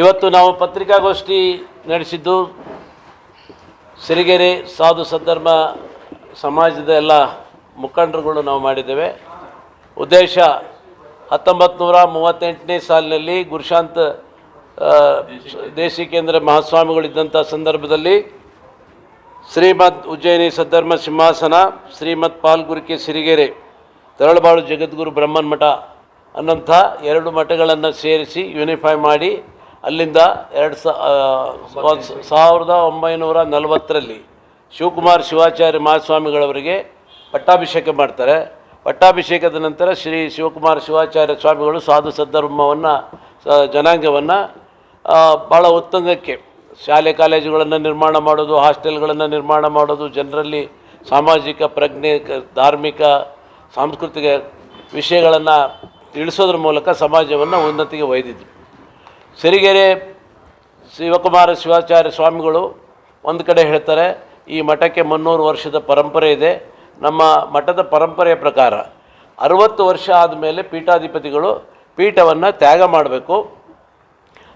ಇವತ್ತು ನಾವು ಪತ್ರಿಕಾಗೋಷ್ಠಿ ನಡೆಸಿದ್ದು ಸಿರಿಗೆರೆ ಸಾಧು ಸದ್ಧರ್ಮ ಸಮಾಜದ ಎಲ್ಲ ಮುಖಂಡರುಗಳು ನಾವು ಮಾಡಿದ್ದೇವೆ. ಉದ್ದೇಶ ಹತ್ತೊಂಬತ್ತು ನೂರ ಮೂವತ್ತೆಂಟನೇ ಸಾಲಿನಲ್ಲಿ ಗುರುಶಾಂತ್ ದೇಶಿಕೇಂದ್ರ ಮಹಾಸ್ವಾಮಿಗಳಿದ್ದಂಥ ಸಂದರ್ಭದಲ್ಲಿ ಶ್ರೀಮದ್ ಉಜ್ಜಯಿನಿ ಸದ್ಧರ್ಮ ಸಿಂಹಾಸನ, ಶ್ರೀಮದ್ ಪಾಲ್ಗುರಿಕೆ ಸಿರಿಗೆರೆ, ತರಳಬಾಳು ಜಗದ್ಗುರು ಬ್ರಹ್ಮನ್ ಮಠ ಅನ್ನೋಂಥ ಎರಡು ಮಠಗಳನ್ನು ಸೇರಿಸಿ ಯೂನಿಫೈ ಮಾಡಿ ಅಲ್ಲಿಂದ ಎರಡು ಸಾವಿರದ ಒಂಬೈನೂರ ನಲವತ್ತರಲ್ಲಿ ಶಿವಕುಮಾರ್ ಶಿವಾಚಾರ್ಯ ಮಹಾಸ್ವಾಮಿಗಳವರಿಗೆ ಪಟ್ಟಾಭಿಷೇಕ ಮಾಡ್ತಾರೆ. ಪಟ್ಟಾಭಿಷೇಕದ ನಂತರ ಶ್ರೀ ಶಿವಕುಮಾರ್ ಶಿವಾಚಾರ್ಯ ಸ್ವಾಮಿಗಳು ಸಾಧು ಸದ್ಧರ್ಮವನ್ನು ಜನಾಂಗವನ್ನು ಭಾಳ ಉತ್ತಂಗಕ್ಕೆ ಶಾಲೆ ಕಾಲೇಜುಗಳನ್ನು ನಿರ್ಮಾಣ ಮಾಡೋದು, ಹಾಸ್ಟೆಲ್ಗಳನ್ನು ನಿರ್ಮಾಣ ಮಾಡೋದು, ಜನರಲ್ಲಿ ಸಾಮಾಜಿಕ, ಪ್ರಜ್ಞೆ ಧಾರ್ಮಿಕ, ಸಾಂಸ್ಕೃತಿಕ ವಿಷಯಗಳನ್ನು ತಿಳಿಸೋದ್ರ ಮೂಲಕ ಸಮಾಜವನ್ನು ಉನ್ನತಿಗೆ ಒಯ್ದಿದ್ರು ಸಿರಿಗೆರೆ ಶಿವಕುಮಾರ ಶಿವಾಚಾರ್ಯ ಸ್ವಾಮಿಗಳು ಒಂದು ಕಡೆ ಹೇಳ್ತಾರೆ, ಈ ಮಠಕ್ಕೆ ಮುನ್ನೂರು ವರ್ಷದ ಪರಂಪರೆ ಇದೆ. ನಮ್ಮ ಮಠದ ಪರಂಪರೆಯ ಪ್ರಕಾರ ಅರುವತ್ತು ವರ್ಷ ಆದಮೇಲೆ ಪೀಠಾಧಿಪತಿಗಳು ಪೀಠವನ್ನು ತ್ಯಾಗ ಮಾಡಬೇಕು.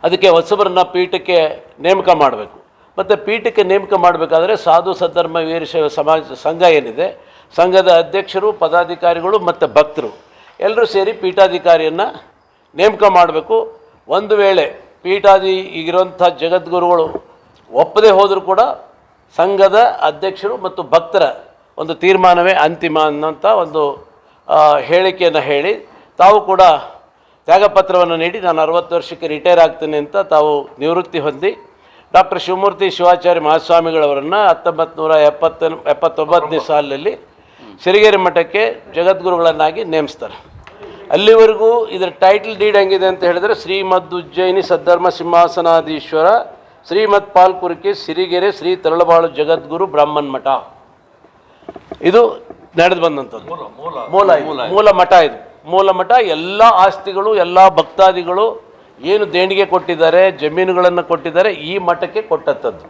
ಅದಕ್ಕೆ ಹೊಸಬರನ್ನ ಪೀಠಕ್ಕೆ ನೇಮಕ ಮಾಡಬೇಕು. ಮತ್ತು ಪೀಠಕ್ಕೆ ನೇಮಕ ಮಾಡಬೇಕಾದ್ರೆ ಸಾಧು ಸದ್ಧರ್ಮ ವೀರಶೈವ ಸಮಾಜ ಸಂಘ ಏನಿದೆ, ಸಂಘದ ಅಧ್ಯಕ್ಷರು, ಪದಾಧಿಕಾರಿಗಳು ಮತ್ತು ಭಕ್ತರು. ಎಲ್ಲರೂ ಸೇರಿ ಪೀಠಾಧಿಕಾರಿಯನ್ನು ನೇಮಕ ಮಾಡಬೇಕು. ಒಂದು ವೇಳೆ ಪೀಠಾದಿ ಈಗಿರುವಂಥ ಜಗದ್ಗುರುಗಳು ಒಪ್ಪದೇ ಹೋದರೂ ಕೂಡ ಸಂಘದ ಅಧ್ಯಕ್ಷರು ಮತ್ತು ಭಕ್ತರ ಒಂದು ತೀರ್ಮಾನವೇ ಅಂತಿಮ ಅನ್ನೋಂಥ ಒಂದು ಹೇಳಿಕೆಯನ್ನು ಹೇಳಿ ತಾವು ಕೂಡ ತ್ಯಾಗಪತ್ರವನ್ನು ನೀಡಿ ನಾನು ಅರವತ್ತು ವರ್ಷಕ್ಕೆ ರಿಟೈರ್ ಆಗ್ತೇನೆ ಅಂತ ತಾವು ನಿವೃತ್ತಿ ಹೊಂದಿ ಡಾಕ್ಟರ್ ಶಿವಮೂರ್ತಿ ಶಿವಾಚಾರ್ಯ ಮಹಾಸ್ವಾಮಿಗಳವರನ್ನು ಹತ್ತೊಂಬತ್ತು ನೂರ ಎಪ್ಪತ್ತ ಎಪ್ಪತ್ತೊಂಬತ್ತನೇ ಸಾಲಿನಲ್ಲಿ ಸಿರಿಗೆರೆ ಮಠಕ್ಕೆ ಜಗದ್ಗುರುಗಳನ್ನಾಗಿ ನೇಮಿಸ್ತಾರೆ. ಅಲ್ಲಿವರೆಗೂ ಇದರ ಟೈಟಲ್ ಡೀಡ್ ಹೆಂಗಿದೆ ಅಂತ ಹೇಳಿದ್ರೆ ಶ್ರೀಮದ್ ಉಜ್ಜಯಿನಿ ಸದ್ಧರ್ಮ ಸಿಂಹಾಸನಾಧೀಶ್ವರ ಶ್ರೀಮದ್ ಪಾಲ್ಕುರಿಕೆ ಸಿರಿಗೆರೆ ಶ್ರೀ ತರಳಬಾಳು ಜಗದ್ಗುರು ಬ್ರಾಹ್ಮಣ ಮಠ ಇದು ನಡೆದು ಬಂದಂಥದ್ದು. ಮೂಲ. ಮೂಲ ಮಠ ಇದು. ಮೂಲ ಮಠ ಎಲ್ಲ ಆಸ್ತಿಗಳು ಎಲ್ಲ ಭಕ್ತಾದಿಗಳು ಏನು ದೇಣಿಗೆ ಕೊಟ್ಟಿದ್ದಾರೆ ಜಮೀನುಗಳನ್ನು ಕೊಟ್ಟಿದ್ದಾರೆ ಈ ಮಠಕ್ಕೆ ಕೊಟ್ಟಂಥದ್ದು.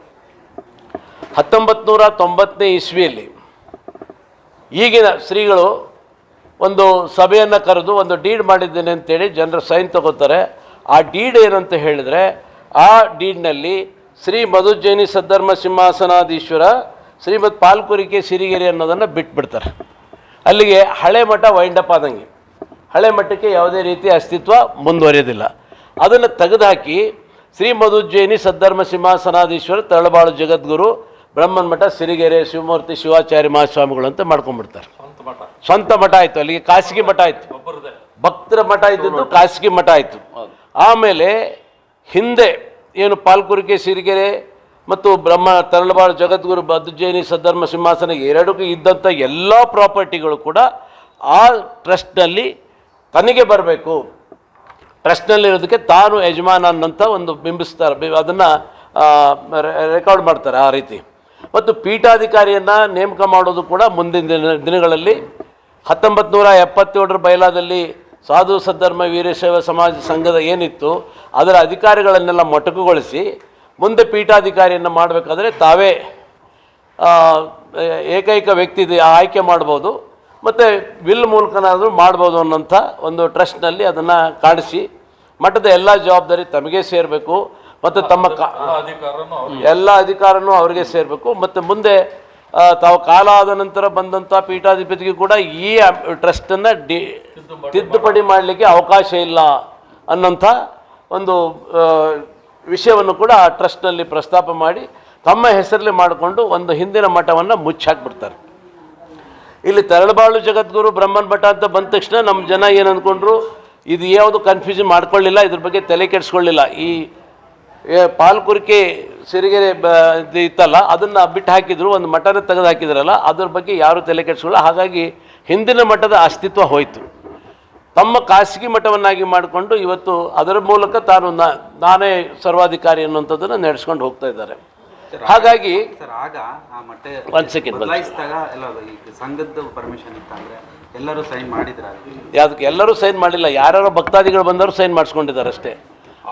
ಹತ್ತೊಂಬತ್ತು ನೂರ ತೊಂಬತ್ತನೇ ಇಸ್ವಿಯಲ್ಲಿ ಈಗಿನ ಶ್ರೀಗಳು ಒಂದು ಸಭೆಯನ್ನು ಕರೆದು ಒಂದು ಡೀಡ್ ಮಾಡಿದ್ದೇನೆ ಅಂತೇಳಿ ಜನರು ಸೈನ್ ತಗೋತಾರೆ. ಆ ಡೀಡ್ ಏನಂತ ಹೇಳಿದರೆ, ಆ ಡೀಡ್ನಲ್ಲಿ ಶ್ರೀ ಮಧುಜೈನಿ ಸದ್ಧರ್ಮ ಸಿಂಹಾಸನಾಧೀಶ್ವರ, ಶ್ರೀಮದ್ ಪಾಲ್ಕುರಿಕೆ ಸಿರಿಗೆರೆ ಅನ್ನೋದನ್ನು ಬಿಟ್ಬಿಡ್ತಾರೆ. ಅಲ್ಲಿಗೆ ಹಳೆ ಮಠ ವೈಂಡಪ್ ಆದಂಗೆ. ಹಳೆ ಮಠಕ್ಕೆ ಯಾವುದೇ ರೀತಿ ಅಸ್ತಿತ್ವ ಮುಂದುವರಿಯೋದಿಲ್ಲ ಅದನ್ನು ತೆಗೆದುಹಾಕಿ ಶ್ರೀ ಮಧುಜೈನಿ ಸದ್ಧರ್ಮ ಸಿಂಹಾಸನಾಧೀಶ್ವರ, ತಳಬಾಳು ಜಗದ್ಗುರು ಬ್ರಹ್ಮನ್ ಮಠ ಸಿರಿಗೆರೆ ಶಿವಮೂರ್ತಿ ಶಿವಾಚಾರ್ಯ ಮಹಾಸ್ವಾಮಿಗಳು ಅಂತ ಮಾಡ್ಕೊಂಡ್ಬಿಡ್ತಾರೆ. ಸ್ವಂತ ಮಠ. ಆಯಿತು ಅಲ್ಲಿಗೆ ಖಾಸಗಿ ಮಠ ಆಯಿತು. ಭಕ್ತರ ಮಠ ಇದ್ದಿದ್ದು ಖಾಸಗಿ ಮಠ ಆಯಿತು. ಆಮೇಲೆ ಹಿಂದೆ ಏನು ಪಾಲ್ಕುರಿಕೆ ಸಿರಿಗೆರೆ ಮತ್ತು ಬ್ರಹ್ಮ ತರಳಬಾಳು ಜಗದ್ಗುರು ಬದ್ಜೇನಿ ಸದ್ಧರ್ಮ ಸಿಂಹಾಸನ ಎರಡಕ್ಕೂ ಇದ್ದಂಥ ಎಲ್ಲ ಪ್ರಾಪರ್ಟಿಗಳು ಕೂಡ ಆ ಟ್ರಸ್ಟ್ನಲ್ಲಿ ತನಗೆ ಬರಬೇಕು. ಟ್ರಸ್ಟ್ನಲ್ಲಿರೋದಕ್ಕೆ ತಾನು ಯಜಮಾನ ಅನ್ನಂಥ ಒಂದು ಬಿಂಬಿಸ್ತಾರೆ. ಅದನ್ನು ರೆಕಾರ್ಡ್ ಮಾಡ್ತಾರೆ ಆ ರೀತಿ. ಮತ್ತು ಪೀಠಾಧಿಕಾರಿಯನ್ನು ನೇಮಕ ಮಾಡೋದು ಕೂಡ ಮುಂದಿನ ದಿನ ದಿನಗಳಲ್ಲಿ. ಹತ್ತೊಂಬತ್ತು ನೂರ ಎಪ್ಪತ್ತೇಳರ ಬಯಲಾದಲ್ಲಿ ಸಾಧು ಸದ್ಧರ್ಮ ವೀರಶೈವ ಸಮಾಜ ಸಂಘದ ಏನಿತ್ತು, ಅದರ ಅಧಿಕಾರಿಗಳನ್ನೆಲ್ಲ ಮೊಟಕುಗೊಳಿಸಿ ಮುಂದೆ ಪೀಠಾಧಿಕಾರಿಯನ್ನು ಮಾಡಬೇಕಾದ್ರೆ ತಾವೇ ಏಕೈಕ ವ್ಯಕ್ತಿ ಆಯ್ಕೆ ಮಾಡ್ಬೋದು. ಮತ್ತು ವಿಲ್ ಮೂಲಕನಾದರೂ ಮಾಡ್ಬೋದು ಅನ್ನೋಂಥ ಒಂದು ಟ್ರಸ್ಟ್ನಲ್ಲಿ ಅದನ್ನು ಕಾಣಿಸಿ, ಮಠದ ಎಲ್ಲ ಜವಾಬ್ದಾರಿ ತಮಗೆ ಸೇರಬೇಕು. ಮತ್ತು ತಮ್ಮ ಕಾ ಎಲ್ಲ ಅಧಿಕಾರನೂ ಅವರಿಗೆ. ಸೇರಬೇಕು. ಮತ್ತು ಮುಂದೆ ತಾವು ಕಾಲ ಆದ ನಂತರ ಬಂದಂಥ ಪೀಠಾಧಿಪತಿಗೂ ಕೂಡ ಈ ಟ್ರಸ್ಟನ್ನು ಡಿ ತಿದ್ದುಪಡಿ ಮಾಡಲಿಕ್ಕೆ ಅವಕಾಶ ಇಲ್ಲ ಅನ್ನೋಂಥ ಒಂದು ವಿಷಯವನ್ನು ಕೂಡ ಆ ಟ್ರಸ್ಟ್ನಲ್ಲಿ ಪ್ರಸ್ತಾಪ ಮಾಡಿ ತಮ್ಮ ಹೆಸರಲ್ಲಿ ಮಾಡಿಕೊಂಡು ಒಂದು ಹಿಂದಿನ ಮಠವನ್ನು ಮುಚ್ಚಾಕ್ಬಿಡ್ತಾರೆ. ಇಲ್ಲಿ ತರಳಬಾಳು ಜಗದ್ಗುರು ಬ್ರಹ್ಮನ್ ಮಠ ಅಂತ ಬಂದ ತಕ್ಷಣ ನಮ್ಮ ಜನ ಏನು ಅಂದ್ಕೊಂಡ್ರು ಇದು ಯಾವುದು ಕನ್ಫ್ಯೂಷನ್ ಮಾಡ್ಕೊಳ್ಳಿಲ್ಲ ಇದ್ರ ಬಗ್ಗೆ ತಲೆ ಕೆಡಿಸ್ಕೊಳ್ಳಿಲ್ಲ. ಈ ಪಾಲ್ಕುರಿಕೆ ಸಿರಿಗೆರೆ ಬ ಇತ್ತಲ್ಲ ಅದನ್ನು ಬಿಟ್ಟು ಹಾಕಿದ್ರು ಒಂದು ಮಠನ ತೆಗೆದು ಹಾಕಿದ್ರಲ್ಲ ಅದ್ರ ಬಗ್ಗೆ ಯಾರೂ ತಲೆ ಕೆಡಿಸಿಕೊಳ್ಳ ಹಾಗಾಗಿ ಹಿಂದಿನ ಮಠದ ಅಸ್ತಿತ್ವ ಹೋಯಿತು. ತಮ್ಮ ಖಾಸಗಿ ಮಠವನ್ನಾಗಿ ಮಾಡಿಕೊಂಡು ಇವತ್ತು ಅದರ ಮೂಲಕ ತಾನು ನಾನೇ ಸರ್ವಾಧಿಕಾರಿ ಅನ್ನುವಂಥದ್ದನ್ನು ನಡೆಸ್ಕೊಂಡು ಹೋಗ್ತಾ ಇದ್ದಾರೆ. ಹಾಗಾಗಿ ಒಂದು ಸೆಕೆಂಡ್ ಸಂಘದ ಪರ್ಮಿಷನ್ ಇತ್ತಂದ್ರೆ ಎಲ್ಲರೂ ಸೈನ್ ಮಾಡಿದ್ರೆ? ಅದಕ್ಕೆ ಎಲ್ಲರೂ ಸೈನ್ ಮಾಡಿಲ್ಲ ಯಾರ್ಯಾರೋ ಭಕ್ತಾದಿಗಳು ಬಂದರೂ ಸೈನ್ ಮಾಡಿಸ್ಕೊಂಡಿದ್ದಾರೆ ಅಷ್ಟೇ.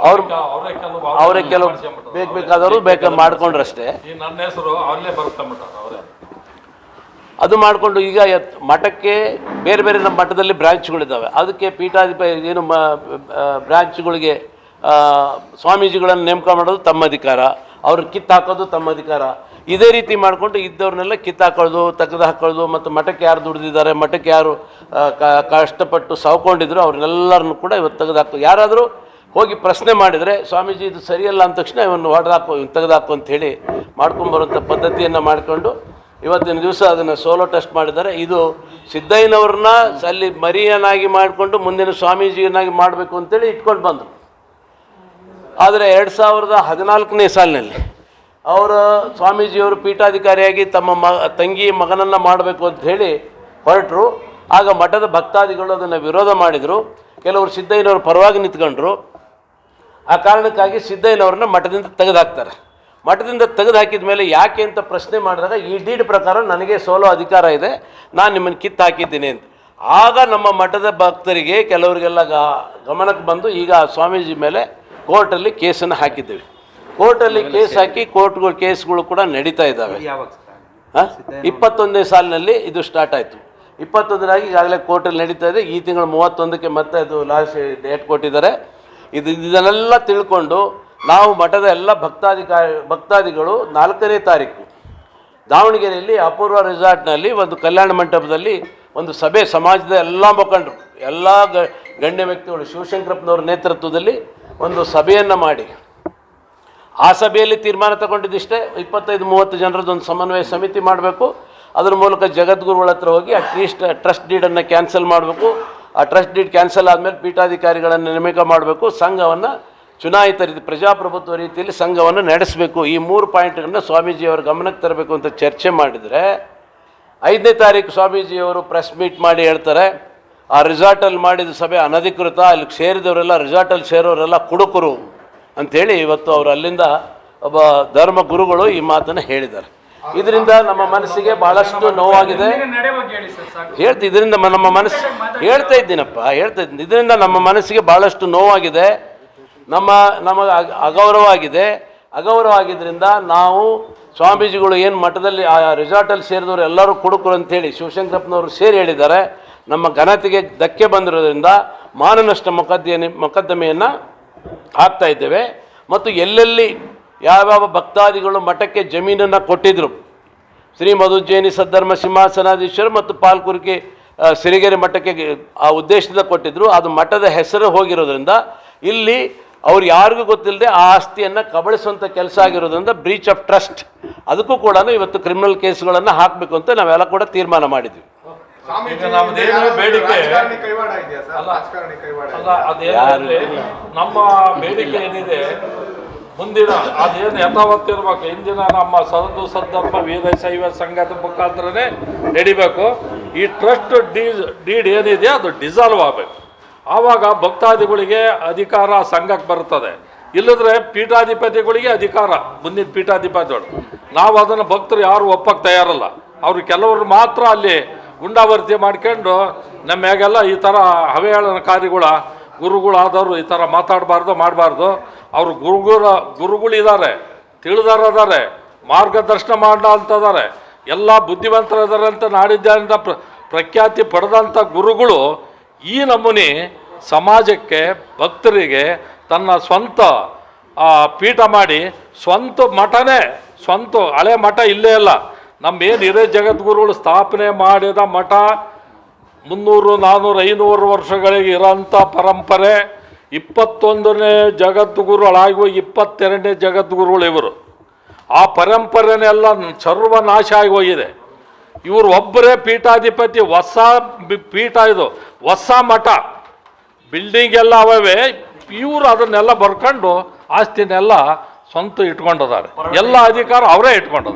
ಅವ್ರು ಅವರೇ ಕೆಲವು ಬೇಕು ಬೇಕಾದವರು ಬೇಕಾ ಮಾಡ್ಕೊಂಡ್ರಷ್ಟೇ ನನ್ನ ಹೆಸರು ಬರುತ್ತೆ ಅವರೇ. ಅದು ಮಾಡಿಕೊಂಡು ಈಗ ಮಠಕ್ಕೆ ಬೇರೆ ಬೇರೆ ನಮ್ಮ ಮಠದಲ್ಲಿ ಬ್ರಾಂಚ್ಗಳಿದ್ದಾವೆ ಅದಕ್ಕೆ ಪೀಠಾಧಿಪ ಏನು ಮ ಬ್ರಾಂಚ್ಗಳಿಗೆ ಸ್ವಾಮೀಜಿಗಳನ್ನು ನೇಮಕ ಮಾಡೋದು ತಮ್ಮ ಅಧಿಕಾರ. ಅವ್ರ ಕಿತ್ತಾಕೋದು ತಮ್ಮ ಅಧಿಕಾರ. ಇದೇ ರೀತಿ ಮಾಡಿಕೊಂಡು ಇದ್ದವ್ರನ್ನೆಲ್ಲ ಕಿತ್ತಾಕೋದು ಹಾಕೊಳ್ಳೋದು ತೆಗೆದು ಹಾಕೊಳ್ಳೋದು ಮತ್ತು ಮಠಕ್ಕೆ ಯಾರು ದುಡಿದಿದ್ದಾರೆ ಮಠಕ್ಕೆ ಯಾರು ಕಷ್ಟಪಟ್ಟು ಸಾವ್ಕೊಂಡಿದ್ರು ಅವ್ರನ್ನೆಲ್ಲರನ್ನು ಕೂಡ ಇವತ್ತು ತೆಗೆದು ಹಾಕೋ ಯಾರಾದರೂ ಹೋಗಿ ಪ್ರಶ್ನೆ ಮಾಡಿದರೆ ಸ್ವಾಮೀಜಿ, ಇದು ಸರಿಯಲ್ಲ ಅಂದ ತಕ್ಷಣ ಇವನು ಹೊಡೆದಾಕೋ ತೆಗೆದಾಕು ಅಂತ ಹೇಳಿ ಮಾಡ್ಕೊಂಬರುವಂಥ ಪದ್ಧತಿಯನ್ನು ಮಾಡಿಕೊಂಡು ಇವತ್ತಿನ ದಿವಸ ಅದನ್ನು ಸೋಲೋ ಟೆಸ್ಟ್ ಮಾಡಿದ್ದಾರೆ. ಇದು ಸಿದ್ದಯ್ಯನವ್ರನ್ನ ಅಲ್ಲಿ ಮರಿಯನಾಗಿ ಮಾಡಿಕೊಂಡು ಮುಂದಿನ ಸ್ವಾಮೀಜಿಯನ್ನಾಗಿ ಮಾಡಬೇಕು ಅಂತೇಳಿ ಇಟ್ಕೊಂಡು ಬಂದರು. ಆದರೆ ಎರಡು ಸಾವಿರದ ಹದಿನಾಲ್ಕನೇ ಸಾಲಿನಲ್ಲಿ ಅವರು ಸ್ವಾಮೀಜಿಯವರು ಪೀಠಾಧಿಕಾರಿಯಾಗಿ ತಮ್ಮ ಮ, ತಂಗಿ ಮಗನನ್ನು ಮಾಡಬೇಕು ಅಂತ ಹೇಳಿ ಹೊರಟರು. ಆಗ ಮಠದ ಭಕ್ತಾದಿಗಳು ಅದನ್ನು ವಿರೋಧ ಮಾಡಿದರು. ಕೆಲವರು ಸಿದ್ದಯ್ಯನವರು ಪರವಾಗಿ ನಿಂತ್ಕೊಂಡ್ರು. ಆ ಕಾರಣಕ್ಕಾಗಿ ಸಿದ್ದಯ್ಯನವ್ರನ್ನ ಮಠದಿಂದ ತೆಗೆದುಹಾಕ್ತಾರೆ. ಮಠದಿಂದ ತೆಗೆದು ಹಾಕಿದ ಮೇಲೆ ಯಾಕೆ ಅಂತ ಪ್ರಶ್ನೆ ಮಾಡಿದಾಗ ಈ ಡೀಡ್ ಪ್ರಕಾರ ನನಗೆ ಸೋಲೋ ಅಧಿಕಾರ ಇದೆ ನಾನು ನಿಮ್ಮನ್ನು ಕಿತ್ತು ಹಾಕಿದ್ದೀನಿ ಅಂತ. ಆಗ ನಮ್ಮ ಮಠದ ಭಕ್ತರಿಗೆ ಕೆಲವರಿಗೆಲ್ಲ ಗಮನಕ್ಕೆ ಬಂದು ಈಗ ಸ್ವಾಮೀಜಿ ಮೇಲೆ ಕೋರ್ಟಲ್ಲಿ ಕೇಸನ್ನು ಹಾಕಿದ್ದೇವೆ. ಕೋರ್ಟಲ್ಲಿ ಕೇಸ್ ಹಾಕಿ ಕೋರ್ಟ್ಗಳು ಕೇಸ್ಗಳು ಕೂಡ ನಡೀತಾ ಇದ್ದಾವೆ. ಹಾಂ? ಇಪ್ಪತ್ತೊಂದನೇ ಸಾಲಿನಲ್ಲಿ ಇದು ಸ್ಟಾರ್ಟ್ ಆಯಿತು. ಇಪ್ಪತ್ತೊಂದರಾಗಿ ಈಗಾಗಲೇ ಕೋರ್ಟಲ್ಲಿ ನಡೀತಾ ಇದೆ. ಈ ತಿಂಗಳು ಮೂವತ್ತೊಂದಕ್ಕೆ ಮತ್ತೆ ಅದು ಲಾಸ್ಟ್ ಡೇಟ್ ಕೊಟ್ಟಿದ್ದಾರೆ. ಇದು ಇದನ್ನೆಲ್ಲ ತಿಳ್ಕೊಂಡು ನಾವು ಮಠದ ಎಲ್ಲ ಭಕ್ತಾಧಿಕಾರಿ ಭಕ್ತಾದಿಗಳು ನಾಲ್ಕನೇ ತಾರೀಕು ದಾವಣಗೆರೆಯಲ್ಲಿ ಅಪೂರ್ವ ರೆಸಾರ್ಟ್ನಲ್ಲಿ ಒಂದು ಕಲ್ಯಾಣ ಮಂಟಪದಲ್ಲಿ ಒಂದು ಸಭೆ ಸಮಾಜದ ಎಲ್ಲ ಮುಖಂಡರು, ಎಲ್ಲ ಗಣ್ಯ ವ್ಯಕ್ತಿಗಳು, ಶಿವಶಂಕರಪ್ಪನವ್ರ ನೇತೃತ್ವದಲ್ಲಿ ಒಂದು ಸಭೆಯನ್ನು ಮಾಡಿ. ಆ ಸಭೆಯಲ್ಲಿ ತೀರ್ಮಾನ ತಗೊಂಡಿದ್ದಿಷ್ಟೇ, ಇಪ್ಪತ್ತೈದು, ಮೂವತ್ತು ಜನರದ್ದು ಒಂದು ಸಮನ್ವಯ ಸಮಿತಿ ಮಾಡಬೇಕು. ಅದರ ಮೂಲಕ ಜಗದ್ಗುರುಗಳ ಹತ್ರ ಹೋಗಿ ಅಟ್ಲೀಸ್ಟ್ ಟ್ರೀಸ್ಟ್, ಟ್ರಸ್ಟ್ ಡೀಡನ್ನು ಕ್ಯಾನ್ಸಲ್ ಮಾಡಬೇಕು. ಆ ಟ್ರಸ್ಟ್ ಡೀಡ್ ಕ್ಯಾನ್ಸಲ್ ಆದಮೇಲೆ ಪೀಠಾಧಿಕಾರಿಗಳನ್ನು ನೇಮಕ ಮಾಡಬೇಕು. ಸಂಘವನ್ನು ಚುನಾಯಿತ ರೀತಿ, ಪ್ರಜಾಪ್ರಭುತ್ವ ರೀತಿಯಲ್ಲಿ ಸಂಘವನ್ನು ನಡೆಸಬೇಕು. ಈ ಮೂರು ಪಾಯಿಂಟ್ಗಳನ್ನ ಸ್ವಾಮೀಜಿಯವರ ಗಮನಕ್ಕೆ ತರಬೇಕು ಅಂತ ಚರ್ಚೆ ಮಾಡಿದರೆ, ಐದನೇ ತಾರೀಕು ಸ್ವಾಮೀಜಿಯವರು ಪ್ರೆಸ್ ಮೀಟ್ ಮಾಡಿ ಹೇಳ್ತಾರೆ, ಆ ರಿಸಾರ್ಟಲ್ಲಿ ಮಾಡಿದ ಸಭೆ ಅನಧಿಕೃತ, ಅಲ್ಲಿ ಸೇರಿದವರೆಲ್ಲ ರಿಸಾರ್ಟಲ್ಲಿ ಸೇರೋರೆಲ್ಲ ಕುಡುಕರು ಅಂಥೇಳಿ ಇವತ್ತು ಅವರು ಅಲ್ಲಿಂದ ಒಬ್ಬ ಧರ್ಮ ಗುರುಗಳು ಈ ಮಾತನ್ನು ಹೇಳಿದ್ದಾರೆ. ಇದರಿಂದ ನಮ್ಮ ಮನಸ್ಸಿಗೆ ಬಹಳಷ್ಟು ನೋವಾಗಿದೆ. ಹೇಳ್ತ ಇದರಿಂದ ನಮ್ಮ ಮನಸ್ಸು ಹೇಳ್ತಾ ಇದ್ದೀನಪ್ಪ ಹೇಳ್ತಾ ಇದ್ದೀನಿ. ಇದರಿಂದ ನಮ್ಮ ಮನಸ್ಸಿಗೆ ಬಹಳಷ್ಟು ನೋವಾಗಿದೆ. ನಮ್ಮ ನಮಗೆ ಅಗ- ಅಗೌರವ ಆಗಿದೆ ಅಗೌರವ ಆಗಿದ್ದರಿಂದ ನಾವು ಸ್ವಾಮೀಜಿಗಳು ಏನು ಮಠದಲ್ಲಿ ಆ ರೆಸಾರ್ಟಲ್ಲಿ ಸೇರಿದವರು ಎಲ್ಲರೂ ಕುಡುಕರು ಅಂತೇಳಿ ಶಿವಶಂಕರಪ್ಪನವರು ಸೇರಿ ಹೇಳಿದ್ದಾರೆ. ನಮ್ಮ ಘನತೆಗೆ ಧಕ್ಕೆ ಬಂದಿರೋದ್ರಿಂದ ಮಾನನಷ್ಟ ಮೊಕದ್ದಮೆ ಮೊಕದ್ದಮೆಯನ್ನು ಹಾಕ್ತಾ ಇದ್ದೇವೆ. ಮತ್ತು ಎಲ್ಲೆಲ್ಲಿ ಯಾವ್ಯಾವ ಭಕ್ತಾದಿಗಳು ಮಠಕ್ಕೆ ಜಮೀನನ್ನು ಕೊಟ್ಟಿದ್ದರು ಶ್ರೀ ಮಧುಜೇನಿ ಸದ್ಧರ್ಮ ಸಿಂಹಾಸನಾಧೀಶ್ವರ ಮತ್ತು ಪಾಲ್ಕುರ್ಕಿ ಸಿರಿಗೆರೆ ಮಠಕ್ಕೆ ಆ ಉದ್ದೇಶದಿಂದ ಕೊಟ್ಟಿದ್ರು. ಅದು ಮಠದ ಹೆಸರು ಹೋಗಿರೋದ್ರಿಂದ ಇಲ್ಲಿ ಅವ್ರು ಯಾರಿಗೂ ಗೊತ್ತಿಲ್ಲದೆ ಆ ಆಸ್ತಿಯನ್ನು ಕಬಳಿಸುವಂಥ ಕೆಲಸ ಆಗಿರೋದ್ರಿಂದ ಬ್ರೀಚ್ ಆಫ್ ಟ್ರಸ್ಟ್ ಅದಕ್ಕೂ ಕೂಡ ಇವತ್ತು ಕ್ರಿಮಿನಲ್ ಕೇಸ್ಗಳನ್ನು ಹಾಕಬೇಕು ಅಂತ ನಾವೆಲ್ಲ ಕೂಡ ತೀರ್ಮಾನ ಮಾಡಿದ್ವಿ. ಈಗ ನಮ್ದೇನು ಬೇಡಿಕೆ. ರಾಜಕಾರಣಿ ಕೈವಾಡ ಇದೆಯಾ ಸರ್? ರಾಜಕಾರಣಿ ಕೈವಾಡ ಅಲ್ಲ ಅದೇನಿದೆ ನಮ್ಮ ಬೇಡಿಕೆ ಏನಿದೆ ಮುಂದಿನ ಅದೇನು ಯಥಾವತ್ತಿರ್ಬೇಕು ಇಂದಿನ ನಮ್ಮ ಸದ್ದು ವೀರ ಶೈವ ಸಂಘದ ಮುಖಾಂತರನೇ ನಡಿಬೇಕು. ಈ ಟ್ರಸ್ಟ್ ಡೀಸ್ ಡೀಡ್ ಏನಿದೆ ಅದು ಡಿಸಾಲ್ವ್ ಆಗಬೇಕು. ಆವಾಗ ಭಕ್ತಾದಿಗಳಿಗೆ ಅಧಿಕಾರ ಸಂಘಕ್ಕೆ ಬರ್ತದೆ. ಇಲ್ಲದ್ರೆ ಪೀಠಾಧಿಪತಿಗಳಿಗೆ ಅಧಿಕಾರ, ಮುಂದಿನ ಪೀಠಾಧಿಪತಿಗಳು. ನಾವು ಅದನ್ನು ಭಕ್ತರು ಯಾರು ಒಪ್ಪಕ್ಕೆ ತಯಾರಲ್ಲ. ಅವರು ಕೆಲವರು ಮಾತ್ರ ಅಲ್ಲಿ ಗುಂಡಾವರ್ತಿ ಮಾಡ್ಕೊಂಡು ನಮ್ಮ ಮ್ಯಾಗೆಲ್ಲ ಈ ಥರ ಹವೇಳನಕಾರಿಗಳ ಗುರುಗಳಾದವರು ಈ ಥರ ಮಾತಾಡಬಾರ್ದು, ಮಾಡಬಾರ್ದು. ಅವರು ಗುರುಗಳ ಗುರುಗಳಿದ್ದಾರೆ ತಿಳಿದಾರದಾರೆ ಮಾರ್ಗದರ್ಶನ ಮಾಡೋ ಅಂತದಾರೆ ಎಲ್ಲ ಬುದ್ಧಿವಂತರಿದ್ದಾರೆ ಅಂತ ನಾಡಿದ್ದ ಪ್ರ, ಪ್ರಖ್ಯಾತಿ ಪಡೆದಂಥ ಗುರುಗಳು ಈ ನಮೂನಿ ಸಮಾಜಕ್ಕೆ ಭಕ್ತರಿಗೆ ತನ್ನ ಸ್ವಂತ ಪೀಠ ಮಾಡಿ ಸ್ವಂತ ಮಠನೇ, ಸ್ವಂತ ಹಳೆ ಮಠ ಇಲ್ಲೇ ಇಲ್ಲ ನಮ್ಮ ಏನು ಜಗದ್ಗುರುಗಳು ಸ್ಥಾಪನೆ ಮಾಡಿದ ಮಠ ಮುನ್ನೂರು ನಾನ್ನೂರು ಐನೂರು ವರ್ಷಗಳಿಗೆ ಇರೋಂಥ ಪರಂಪರೆ ಇಪ್ಪತ್ತೊಂದನೇ ಜಗದ್ಗುರುಗಳಾಗಿ ಇಪ್ಪತ್ತೆರಡನೇ ಜಗದ್ಗುರುಗಳು ಇವರು. ಆ ಪರಂಪರೆನೆಲ್ಲ ಸರ್ವನಾಶ ಆಗಿ ಹೋಗಿದೆ. ಇವರು ಒಬ್ಬರೇ ಪೀಠಾಧಿಪತಿ, ಹೊಸ ಪೀಠ ಇದು, ಹೊಸ ಮಠ. ಬಿಲ್ಡಿಂಗ್ ಎಲ್ಲ ಅವೇ ಇವರು ಅದನ್ನೆಲ್ಲ ಬರ್ಕೊಂಡು ಆಸ್ತಿನೆಲ್ಲ ಸ್ವಂತ ಇಟ್ಕೊಂಡಿದ್ದಾರೆ. ಎಲ್ಲ ಅಧಿಕಾರ ಅವರೇ ಇಟ್ಕೊಂಡಿದ್ದಾರೆ.